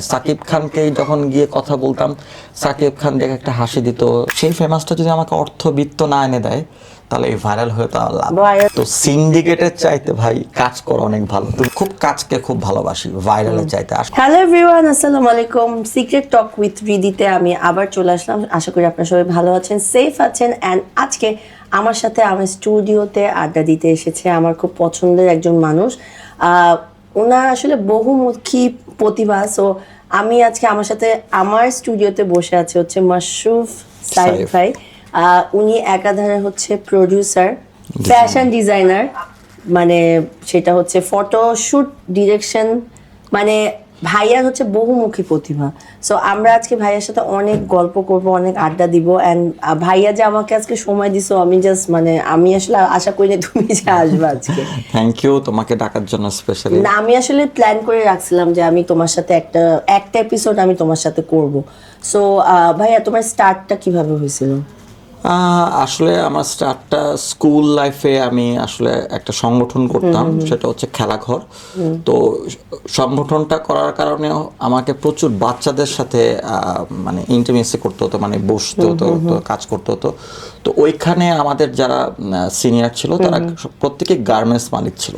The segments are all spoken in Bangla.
সাকিব খানকে যখন গিয়ে কথা বলতাম সাকিব খান দেখে একটা হাসি দিত সেই ফেমাসটা যদি আমাকে অর্থবিত্ত না এনে দেয় তাহলে এই ভাইরাল হয়ে তো লাভ তো সিন্ডিকেটের চাইতে ভাই কাজ করো অনেক ভালো। তুমি খুব কাজকে খুব ভালোবাসি ভাইরালের চাইতে। আস- হ্যালো এভরিওয়ান আসসালামু আলাইকুম। সিক্রেট টক উইথ রিদিতে আমি আবার চলে আসলাম। আশা করি আপনারা সবাই ভালো আছেন সেফ আছেন অ্যান্ড আজকে আমার সাথে আমার স্টুডিওতে আড্ডা দিতে এসেছে আমার খুব পছন্দের একজন মানুষ। আহ, ওনার আসলে বহুমুখী প্রতিভা সো আমি আজকে আমার সাথে আমার স্টুডিওতে বসে আছে হচ্ছে মাশরুফ সাইদ সাইফ। ভাই উনি একাধারে হচ্ছে প্রডিউসার ফ্যাশন ডিজাইনার মানে সেটা হচ্ছে ফটো শুট ডিরেকশন মানে ভাইয়ার হচ্ছে বহুমুখী প্রতিভা। সো আমরা আজকে ভাইয়ার সাথে অনেক গল্প করব অনেক আড্ডা দিব অ্যান্ড ভাইয়া যে আমাকে আজকে সময় দিছো আমি জাস্ট মানে আমি আসলে আশা করি না তুমি যে আসবে আজকে। থ্যাংক ইউ তোমাকে ডাকার জন্য স্পেশালি না আমি আসলে প্ল্যান করে রাখছিলাম যে আমি তোমার সাথে একটা একটা এপিসোড আমি তোমার সাথে করব। সো ভাইয়া তোমার স্টার্টটা কীভাবে হয়েছিল? আসলে আমার স্টার্টটা স্কুল লাইফে আমি আসলে একটা সংগঠন করতাম সেটা হচ্ছে খেলাঘর। তো সংগঠনটা করার কারণে আমাকে প্রচুর বাচ্চাদের সাথে মানে ইন্টিমেসি করতে হতো মানে বসতে হতো কাজ করতে হতো। তো ওইখানে আমাদের যারা সিনিয়র ছিল তারা প্রত্যেকে গার্মেন্টস মালিক ছিল।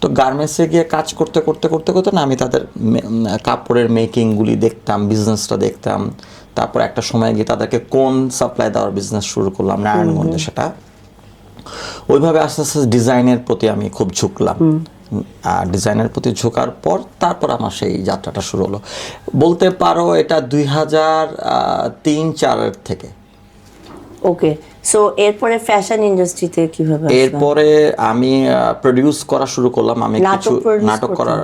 তো গার্মেন্টসে গিয়ে কাজ করতে করতে করতে করতে না আমি তাদের কাপড়ের মেকিংগুলি দেখতাম বিজনেসটা দেখতাম। তারপর একটা সময় গিয়ে তাদেরকে কোন সাপ্লাই দেওয়ার বিজনেস শুরু করলাম নারায়ণগঞ্জে সেটা। ওইভাবে আস্তে আস্তে ডিজাইনের প্রতি আমি খুব ঝুঁকলাম। আর ডিজাইনের প্রতি ঝোঁকার পর তারপর আমার সেই যাত্রাটা শুরু হলো। বলতে পারো এটা দুই হাজার তিন চারের থেকে। ওকে সো এরপরে ফ্যাশন ইন্ডাস্ট্রিতে কীভাবে এরপরে আমি প্রডিউস করা শুরু করলাম। আমি কিছু নাটক? করা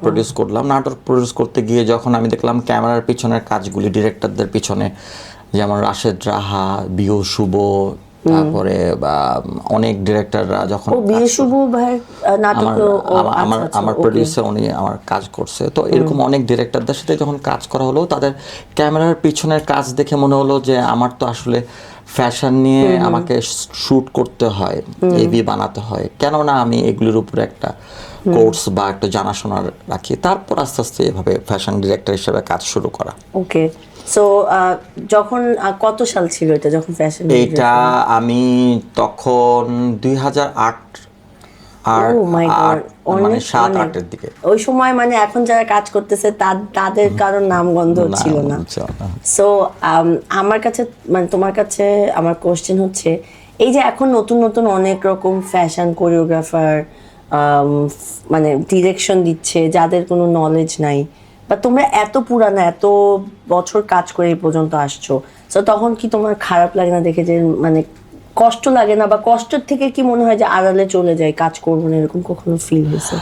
প্রডিউস করলাম। নাটক প্রডিউস করতে গিয়ে যখন আমি দেখলাম ক্যামেরার পিছনের কাজগুলি ডিরেক্টরদের পিছনে যেমন রাশেদ রাহা বিও শুভ তারপরে অনেক ডিরেক্টররা যখন আমার আমার- আমার আমার প্রডিউসার উনি আমার কাজ করছে। তো এরকম অনেক ডিরেক্টরদের সাথে যখন কাজ করা হলো তাদের ক্যামেরার পিছনের কাজ দেখে মনে হলো যে আমার তো আসলে ফ্যাশন নিয়ে আমাকে শুট করতে হয় এবি বানাতে হয়। কেননা আমি এগুলির উপরে একটা কোর্স বা একটা জানাশোনা রাখি। তারপর আস্তে আস্তে এভাবে ফ্যাশন ডিরেক্টর হিসেবে কাজ শুরু করা। ওকে সো যখন কত সাল ছিল এটা যখন ফ্যাশন এইটা আমি তখন দুই হাজার আট আর আট মানে সাত আটের দিকে। ওই সময় মানে এখন যারা কাজ করতেছে তাদের কারোর নাম গন্ধ ছিল না। সো আমার কাছে মানে তোমার কাছে আমার কোশ্চেন হচ্ছে এই যে এখন নতুন নতুন অনেক রকম ফ্যাশন কোরিওগ্রাফার মানে ডিরেকশন দিচ্ছে যাদের কোনো নলেজ নাই বা তোমরা এত পুরানা এত বছর কাজ করে এই পর্যন্ত আসছো সো তখন কি তোমার খারাপ লাগে না দেখে যে মানে কষ্ট লাগে না বা কষ্টের থেকে কি মনে হয় যে আড়ালে চলে যায় কাজ করব না, এরকম কখনো ফিল হয়েছে?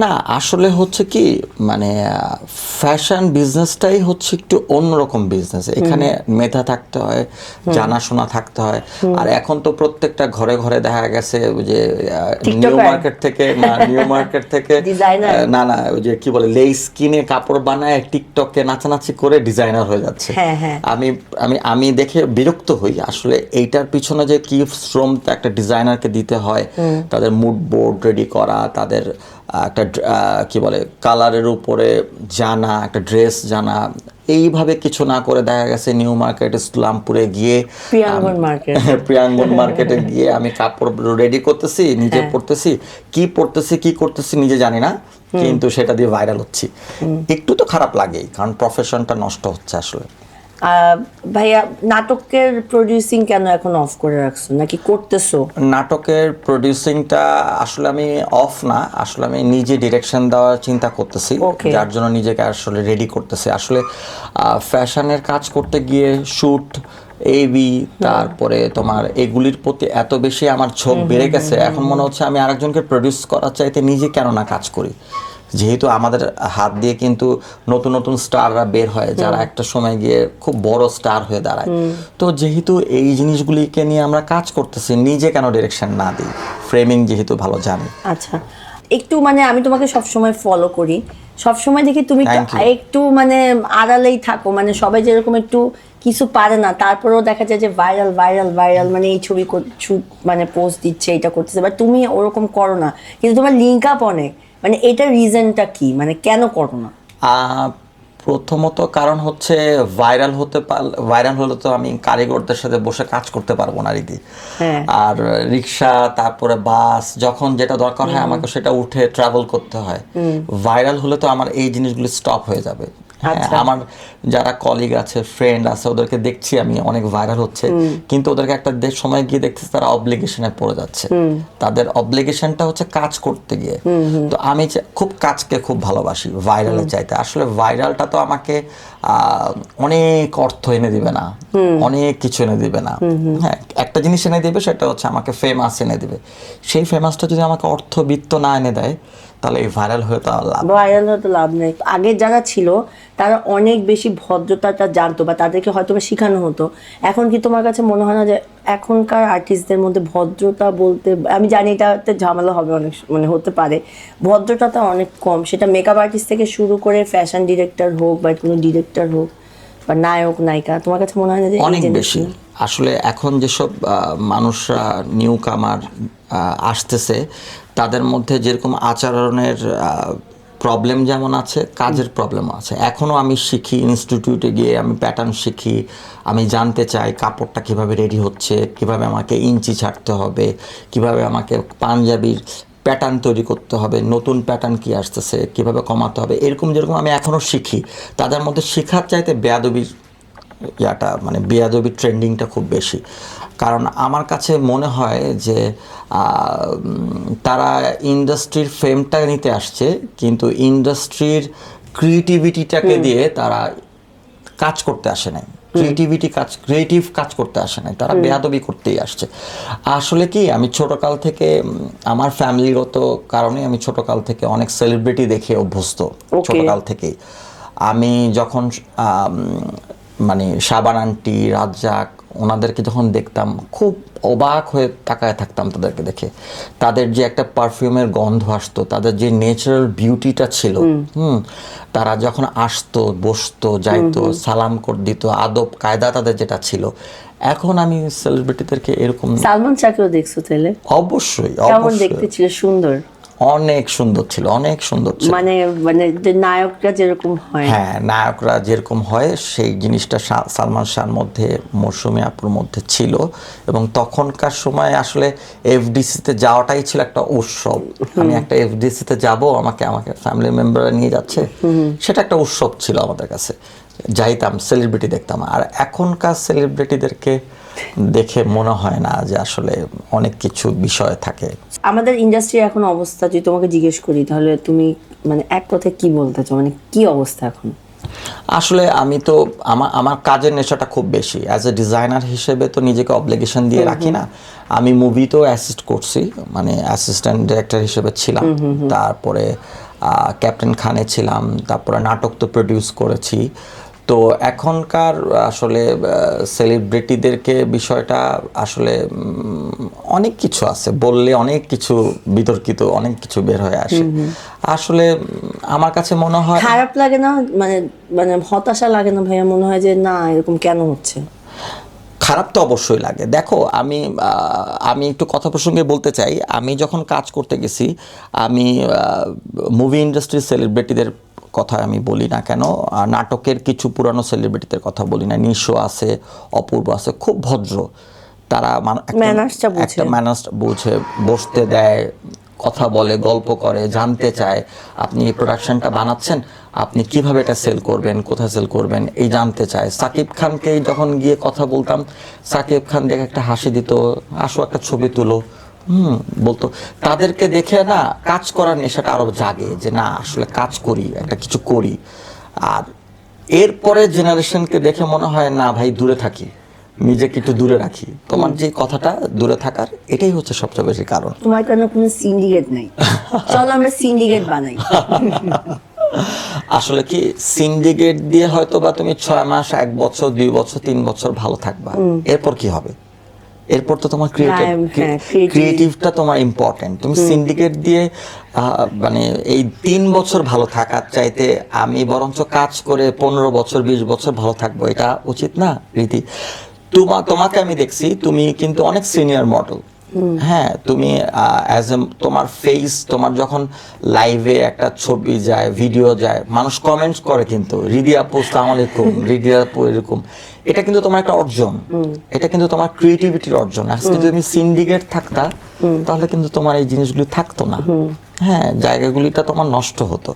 না আসলে হচ্ছে কি মানে ফ্যাশন বিজনেসটাই হচ্ছে একটু অন্যরকম বিজনেস এখানে মেধা থাকতে হয় জানাশোনা থাকতে হয়। আর এখন তো প্রত্যেকটা ঘরে ঘরে দেখা গেছে যে নিউ মার্কেট থেকে না নিউ মার্কেট থেকে না না ওই যে কি বলে লেস কিনে কাপড় বানায় টিকটকে নাচানাচি করে ডিজাইনার হয়ে যাচ্ছে। হ্যাঁ, হ্যাঁ। আমি আমি আমি দেখে বিরক্ত হই। আসলে এইটার পিছনে যে কি শ্রম একটা ডিজাইনারকে দিতে হয় তাদের মুড বোর্ড রেডি করা তাদের একটা কি বলে কালারের উপরে জানা একটা ড্রেস জানা এইভাবে কিছু না করে দেখা গেছে নিউ মার্কেট ইসলামপুরে গিয়ে প্রিয়াঙ্গন মার্কেটে গিয়ে আমি কাপড় রেডি করতেছি নিজে হ্যাঁ। পড়তেছি কি পড়তেছি কি করতেছি নিজে জানি না কিন্তু সেটা দিয়ে ভাইরাল হচ্ছি। একটু তো খারাপ লাগেই কারণ প্রফেশনটা নষ্ট হচ্ছে আসলে। ভাইয়া নাটকের প্রডিউসিং কেন এখন অফ করে রাখছো? নাকি করতেছো? নাটকের প্রডিউসিংটা আসলে আমি অফ না আসলে আমি নিজে ডিরেকশন দেওয়ার চিন্তা করতেছি. যার জন্য নিজেকে আসলে রেডি করতেছি। আসলে ফ্যাশনের কাজ করতে গিয়ে শুট এবি তারপরে তোমার এগুলির প্রতি এত বেশি আমার ঝোঁক বেড়ে গেছে এখন মনে হচ্ছে আমি আরেকজনকে প্রডিউস করার চাইতে নিজে কেন না কাজ করি। যেহেতু আমাদের হাত দিয়ে কিন্তু নতুন নতুন স্টাররা বের হয় যারা একটা সময় গিয়ে খুব বড় স্টার হয়ে দাঁড়ায়। তো যেহেতু এই জিনিসগুলিকে নিয়ে আমরা কাজ করতেছি নিজে কেন ডিরেকশন না দিই? ফ্রেমিং যেহেতু ভালো জানি। আচ্ছা। একটু মানে আমি তোমাকে সব সময় ফলো করি। সব সময় দেখি তুমি একটু- মানে আড়ালেই থাকো মানে সবাই যেরকম একটু কিছু পারে না তারপরেও দেখা যায় যে ভাইরাল ভাইরাল ভাইরাল মানে এই ছবি মানে পোস্ট দিচ্ছে এটা করতেছে বাট তুমি ওরকম করো না। কিন্তু তোমার লিঙ্ক আপ অনেক। মানে এটা রিজনটা কি? মানে কেন করো না? প্রথমত কারণ হচ্ছে ভাইরাল হতে ভাইরাল হলে তো আমি কারিগরদের সাথে বসে কাজ করতে পারব না রীতি। হ্যাঁ। আর রিক্সা তারপরে বাস যখন যেটা দরকার হয় আমাকে সেটা উঠে ট্রাভেল করতে হয়। ভাইরাল হলে তো আমার এই জিনিসগুলো স্টপ হয়ে যাবে। আমার যারা কলিগ আছে ফ্রেন্ড আছে ওদেরকে দেখছি আমি অনেক ভাইরাল হচ্ছে। কিন্তু ওদেরকে একটা দে- সময় গিয়ে দেখতেছি তারা অব্লিগেশনে পড়ে যাচ্ছে। তাদের অব্লিগেশনটা হচ্ছে কাজ করতে গিয়ে। তো আমি খুব কাজকে খুব ভালোবাসি ভাইরালে চাইতে। আসলে ভাইরালটা তো আমাকে আহ, অনেক অর্থ এনে দিবে না। অনেক কিছু এনে দিবে না। হ্যাঁ একটা জিনিস এনে দিবে সেটা হচ্ছে আমাকে ফেমাস এনে দিবে। সেই ফেমাসটা যদি আমাকে অর্থ বিত্ত না এনে দেয় তাহলে এই ভাইরাল হয়ে তো লাভ ভাইরাল হয়ে তো লাভ নেই। আগে যারা ছিল তারা অনেক বেশি ভদ্রতাটা জানতো বা তাদেরকে হয়তো বা শেখানো হতো। এখন কি তোমার কাছে মনে হয় না যে এখনকার আর্টিস্টদের মধ্যে ভদ্রতা বলতে আমি জানি এটাতে ঝামেলা হবে অনেক মানে হতে পারে। ভদ্রতাটা অনেক কম। সেটা মেকআপ আর্টিস্ট থেকে শুরু করে ফ্যাশন ডিরেক্টর হোক বা কোনো ডিরেক্টর হোক বা নায়ক নায়িকা তোমার কাছে মনে হয় না যে অনেক বেশি। আসলে এখন যেসব মানুষরা নিউ কামার আসতেছে তাদের মধ্যে যেরকম আচরণের প্রবলেম যেমন আছে, কাজের প্রবলেম আছে। এখনও আমি শিখি ইনস্টিটিউটে গিয়ে আমি প্যাটার্ন শিখি, আমি জানতে চাই কাপড়টা কীভাবে রেডি হচ্ছে, কীভাবে আমাকে ইঞ্চি ছাড়তে হবে, কীভাবে আমাকে পাঞ্জাবির প্যাটার্ন তৈরি করতে হবে, নতুন প্যাটার্ন কি আসতেছে, কীভাবে কমাতে হবে, এরকম যেরকম আমি এখনও শিখি। তাদের মধ্যে শেখার চাইতে বেয়াদবির ইয়াটা মানে বেয়াদবি ট্রেন্ডিংটা খুব বেশি। কারণ আমার কাছে মনে হয় যে তারা ইন্ডাস্ট্রির ফেমটা নিতে আসছে কিন্তু ইন্ডাস্ট্রির ক্রিয়েটিভিটিটাকে দিয়ে তারা কাজ করতে আসে নাই। ক্রিয়েটিভিটি কাজ ক্রিয়েটিভ কাজ করতে আসে নাই। তারা বেয়াদবি করতেই আসছে। আসলে কি আমি ছোটকাল থেকে আমার ফ্যামিলিগত কারণে আমি ছোটকাল থেকে অনেক সেলিব্রিটি দেখে অভ্যস্ত. ছোটকাল থেকেই। আমি যখন মানে সাবান আন্টি রাজ্জাক ওনাদেরকে যখন দেখতাম খুব অবাক হয়ে তাকায় থাকতাম তাদেরকে দেখে। তাদের যে একটা পারফিউমের গন্ধ আসতো তাদের যে ন্যাচারাল বিউটিটা ছিল হুম। তারা যখন আসতো বসতো যাইতো সালাম করে দিত আদব কায়দা তাদের যেটা ছিল এখন আমি সেলিব্রিটিদেরকে এরকম সালমান শাহকেও দেখছ তাহলে? অবশ্যই অবশ্যই। দেখতে ছিল? সুন্দর? অনেক সুন্দর ছিল অনেক সুন্দর ছিল। মানে মানে নায়করা যেরকম হয়। হ্যাঁ নায়করা যেরকম হয় সেই জিনিসটা সালমান শাহর মধ্যে মৌসুমী আপুর মধ্যে ছিল। এবং তখনকার সময় আসলে এফডিসিতে যাওয়াটাই ছিল একটা উৎসব। আমি একটা এফডিসিতে যাব আমাকে আমাকে ফ্যামিলি মেম্বাররা নিয়ে যাচ্ছে। সেটা একটা উৎসব ছিল আমাদের কাছে। যাইতাম সেলিব্রিটি দেখতাম। আর এখনকার সেলিব্রিটিদেরকে দেখে মনে হয় না যে আসলে অনেক কিছু বিষয় থাকে। আমাদের ইন্ডাস্ট্রির এখন অবস্থা যদি তোমাকে জিজ্ঞেস করি তাহলে তুমি মানে এক কথায় কি বলতে চাও? মানে কি অবস্থা এখন? আসলে আমি তো আমার আমার কাজের নেশাটা খুব বেশি। অ্যাজ এ ডিজাইনার হিসেবে তো নিজেকে অব্লিগেশন দিয়ে রাখি না। আমি মুভি তো অ্যাসিস্ট করছি মানে অ্যাসিস্ট্যান্ট ডিরেক্টর হিসেবে ছিলাম। তারপরে ক্যাপ্টেন খানে ছিলাম তারপরে নাটক তো প্রডিউস করেছি। তো এখনকার আসলে সেলিব্রিটিদেরকে বিষয়টা আসলে অনেক কিছু আছে। বললে অনেক কিছু বিতর্কিত অনেক কিছু বের হয়ে আসে। আসলে আমার কাছে মনে হয় খারাপ লাগে না? মানে মানে হতাশা লাগে না ভাইয়া? মনে হয় যে না এরকম কেন হচ্ছে? খারাপ তো অবশ্যই লাগে। দেখো আমি আমি একটু কথা প্রসঙ্গে বলতে চাই। আমি যখন কাজ করতে গেছি আমি মুভি ইন্ডাস্ট্রির সেলিব্রিটিদের কথা আমি বলি না কেন নাটকের কিছু পুরানো সেলিব্রিটিদের কথা বলি না। নিশো আছে অপূর্ব আছে খুব ভদ্র। তারা একটা- ম্যানার্স বুঝে। বসতে দেয় কথা বলে গল্প করে জানতে চায় আপনি এই প্রোডাকশনটা বানাচ্ছেন আপনি কীভাবে এটা সেল করবেন কোথায় সেল করবেন এই জানতে চায়। সাকিব খানকে যখন গিয়ে কথা বলতাম সাকিব খান দেখে একটা হাসি দিত আসো একটা ছবি তুলো। হুম বলতো তাদেরকে দেখে না কাজ করার নেশাটা আরও জাগে যে না আসলে কাজ করি একটা কিছু করি। আর এরপরে জেনারেশনকে দেখে মনে হয় না ভাই দূরে থাকি নিজেকে একটু দূরে রাখি। তোমার যে কথাটা দূরে থাকার এটাই হচ্ছে সবচেয়ে বেশি কারণ। তোমার কেন কোনো সিন্ডিকেট নাই? চলো আমরা সিন্ডিকেট বানাই। আসলে কি সিন্ডিকেট দিয়ে হয়তো বা তুমি ছয় মাস এক বছর দুই বছর তিন বছর ভালো থাকবা। এরপর কি হবে? এরপর তো তোমার ক্রিয়েটিভ ক্রিয়েটিভটা তোমার ইম্পর্টেন্ট তুমি সিন্ডিকেট দিয়ে আহ, মানে এই তিন বছর ভালো থাকার চাইতে আমি বরঞ্চ কাজ করে পনেরো বছর বিশ বছর ভালো থাকব এটা উচিত না রীতি? তোমা তোমাকে আমি দেখছি তুমি কিন্তু অনেক সিনিয়র মডেল হ্যাঁ তুমি অ্যাজ এ তোমার ফেস তোমার যখন লাইভে একটা ছবি যায় ভিডিও যায় মানুষ কমেন্টস করে কিন্তু রিদিয়া পোস্ট আলাইকুম রিদিয়া আপু এরকম। এটা কিন্তু তোমার একটা অর্জন। এটা কিন্তু তোমার ক্রিয়েটিভিটির অর্জন। আজকে যদি তুমি সিন্ডিকেট থাকতা তাহলে কিন্তু তোমার এই জিনিসগুলি থাকতো না। হ্যাঁ জায়গাগুলিটা তোমার নষ্ট হতো।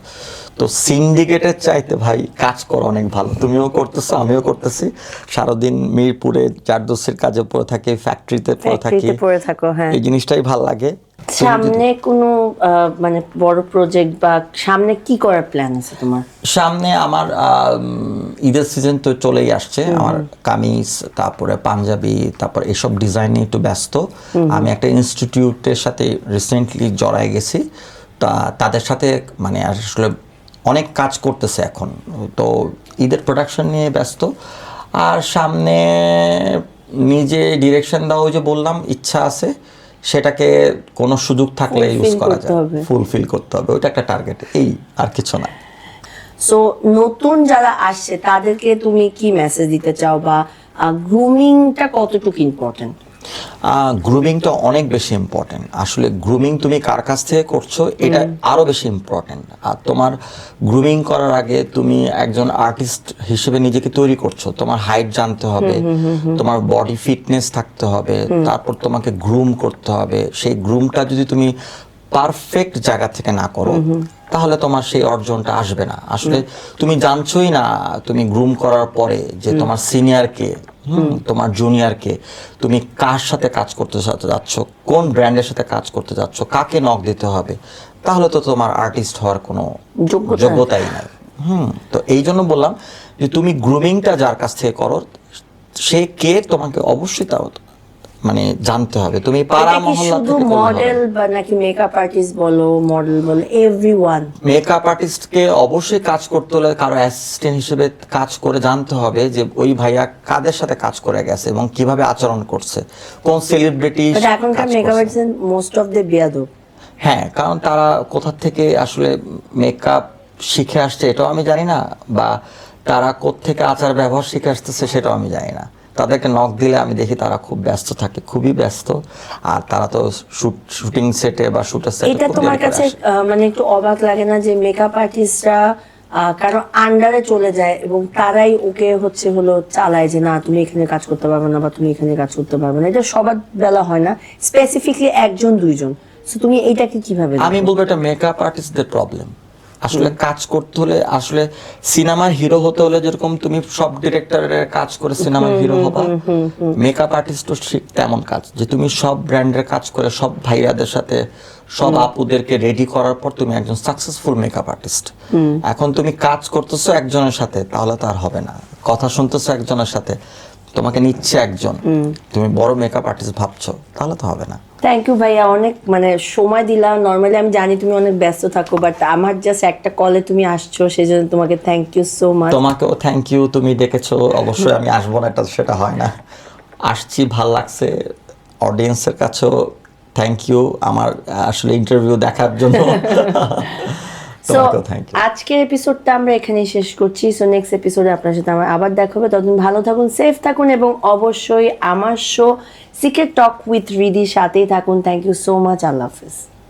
তো সিন্ডিকেটের চাইতে ভাই কাজ করো অনেক ভালো। তুমিও করতেছো আমিও করতেছি। সারাদিন মিরপুরে জারদোসের কাজে পড়ে থাকি ফ্যাক্টরিতে পড়ে থাকি। হ্যাঁ। এই জিনিসটাই ভালো লাগে। সামনে কোনো মানে বড় প্রজেক্ট বা সামনে কি করার প্ল্যান আছে তোমার? সামনে আমার আম, ঈদের সিজন তো চলেই আসছে। আমার কামিজ তারপরে পাঞ্জাবি তারপর এসব ডিজাইন নিয়ে একটু ব্যস্ত। আমি একটা ইনস্টিটিউটের সাথে রিসেন্টলি জড়ায় গেছি। তা তাদের সাথে মানে আসলে অনেক কাজ করতেছে এখন। তো ঈদের প্রোডাকশন নিয়ে ব্যস্ত। আর সামনে নিজে ডিরেকশন ওই যে বললাম ইচ্ছা আছে সেটাকে কোনো সুযোগ থাকলে ইউজ করা যায়। ফুলফিল করতে হবে ওইটা একটা টার্গেট এই আর কিছু না। সো নতুন যারা আসছে তাদেরকে তুমি কি মেসেজ দিতে চাও বা গ্রুমিংটা কতটুকু ইম্পর্টেন্ট গ্রুমিংটা অনেক বেশি ইম্পর্টেন্ট আসলে গ্রুমিং তুমি কার কাছ থেকে করছ এটা আরও বেশি ইম্পর্টেন্ট আর তোমার গ্রুমিং করার আগে তুমি একজন আর্টিস্ট হিসেবে নিজেকে তৈরি করছ। তোমার হাইট জানতে হবে তোমার বডি ফিটনেস থাকতে হবে তারপর তোমাকে গ্রুম করতে হবে। সেই গ্রুমটা যদি তুমি পারফেক্ট জায়গা থেকে না করো তাহলে তোমার সেই অর্জনটা আসবে না। আসলে তুমি জানছোই না তুমি গ্রুম করার পরে যে তোমার সিনিয়র কে তোমার জুনিয়র কে তুমি কার সাথে কাজ করতে যাচ্ছ কোন ব্র্যান্ডের সাথে কাজ করতে যাচ্ছ কাকে নক দিতে হবে তাহলে তো তোমার আর্টিস্ট হওয়ার কোনো যোগ্যতা- যোগ্যতাই নাই। হুম তো এই জন্য বললাম যে তুমি গ্রুমিংটা যার কাছ থেকে করো সে কে তোমাকে অবশ্যই তাও মানে জানতে হবে। তুমি পাড়া মহল্লা শুধু মডেল বা নাকি মেকআপ আর্টিস্ট বলো মডেল বলো এভরিওয়ান মেকআপ আর্টিস্টকে অবশ্যই কাজ করতে হলে কারও অ্যাসিস্ট্যান্ট হিসেবে কাজ করে জানতে হবে যে ওই ভাইয়া কাদের সাথে কাজ করে গেছে এবং কীভাবে আচরণ করছে কোন সেলিব্রিটি এখনকার makeup artist most of the বিয়াদব। হ্যাঁ কারণ তারা কোথা থেকে আসলে মেকআপ শিখে আসছে এটাও আমি জানি না বা তারা থেকে আচার ব্যবহার শিখে আসতেছে সেটাও আমি জানি না। তাদেরকে নখ দিলে আমি দেখি তারা খুব ব্যস্ত থাকে খুবই ব্যস্ত। আর তারা তো শুটিং সেটে বা শুটের সেটে এটা তোমার কাছে মানে একটু অবাক লাগে না যে মেকআপ আর্টিস্টরা কারও আন্ডারে চলে যায় এবং তারাই ওকে হচ্ছে হলো চালায় যে না তুমি এখানে কাজ করতে পারবে না বা তুমি এখানে কাজ করতে পারবে না। এটা সবার বেলা হয় না স্পেসিফিকলি একজন দুইজন। তুমি এইটাকে কীভাবে আমি বলব এটা মেকআপ আর্টিস্টদের প্রবলেম আসলে কাজ করতে হলে আসলে সিনেমার হিরো হতে হলে যেরকম তুমি সব ডিরেক্টরের কাজ করে সিনেমার হিরো হবা মেকআপ আর্টিস্টও ঠিক তেমন কাজ। যে তুমি সব ব্র্যান্ডের কাজ করে সব ভাইয়াদের সাথে সব আপুদেরকে রেডি করার পর তুমি একজন সাকসেসফুল মেকআপ আর্টিস্ট এখন তুমি কাজ করতেছো একজনের সাথে তাহলে তো আর হবে না। কথা শুনতেছো একজনের সাথে তোমাকে নিচ্ছে একজন। তুমি বড় মেকআপ আর্টিস্ট ভাবছ তাহলে তো হবে না। থ্যাংক ইউ ভাইয়া অনেক মানে সময় দিলাম। নর্মালি আমি জানি তুমি অনেক ব্যস্ত থাকো বাট আমার জাস্ট একটা কলে তুমি আসছো সেই জন্য তোমাকে থ্যাংক ইউ সো মাচ তোমাকেও থ্যাংক ইউ তুমি ডেকেছো অবশ্যই আমি আসব না এটা সেটা হয় না। আসছি ভালো লাগছে অডিয়েন্সের কাছেও থ্যাংক ইউ আমার আসলে ইন্টারভিউ দেখার জন্য। তোমাকেও থ্যাংক ইউ আজকের এপিসোডটা আমরা এখানেই শেষ করছি। সো নেক্সট এপিসোডে আপনার সাথে আমার আবার দেখা হবে। ততদিন ভালো থাকুন সেফ থাকুন এবং অবশ্যই আমার শো সিক্রেট টক উইথ রিদির সাথেই থাকুন। থ্যাংক ইউ সো মাচ আল্লাহ হাফিজ।